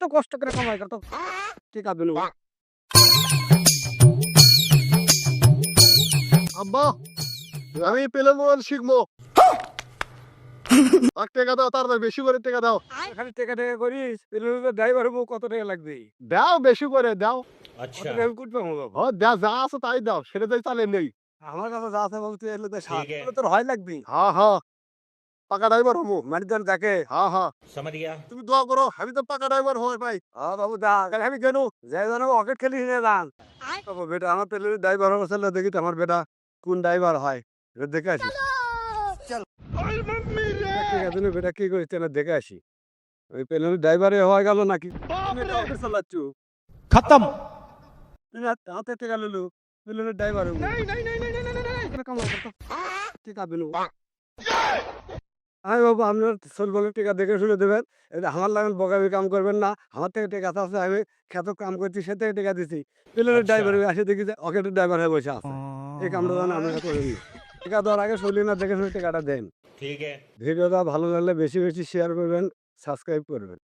এত কষ্ট করে কামাই করতো ঠিক আছে আব্বা আমি পেলে মোবাইল শিখব। এক টাকা দাও তাড়াতাড়ি বেশি করে টাকা দাও। খালি টেকা টেকা করিস ড্রাইভার হব কত টাকা লাগবে? দাও বেশি করে দাও। কত টাকা আমি কুটবো ও দা যা আছে তাই দাও সেটা তাই চালে নেই। আমার কাছে যা আছে এলে তো সাত তোর হয় লাগবে হ্যাঁ হ্যাঁ পাকা ড্রাইভার হব ম্যানেজার দেখে হা হা তুমি দোয়া করো আমি তো পাকা ড্রাইভার হয় ভাই হ্যাঁ বাবু দা আমি কেন যাই জানো অকেট খেলি নিয়ে দান বাবু বেটা আমার পেলে ড্রাইভার হওয়ার ছেলে দেখি আমার বেটা কোন ড্রাইভার হয় এবার দেখে আসি ঠিক আছে বেটা কি করিস না দেখে আসি ওই পেলের ড্রাইভারে হয়ে গেল নাকি চালাচ্ছ খতম হাতে টেকা লুলু পেলের ড্রাইভার ঠিক আছে আমি বাবু আপনার সোলবলের টিকা দেখে শুনে দেবেন। আমার লাগেন বকাবি কাম করবেন না আমার থেকে টিকা আছে আমি খ্যাত কাম করছি সে থেকে টিকা দিছি। প্লেনের ড্রাইভার আসে দেখি যে অকেটের ড্রাইভার হয়ে বসে আছে। এই কামটা জানা আপনারা করিনি টিকা দেওয়ার আগে শরীর না দেখে শুনে টিকাটা দেন। ভিডিওটা ভালো লাগলে বেশি বেশি শেয়ার করবেন সাবস্ক্রাইব করবেন।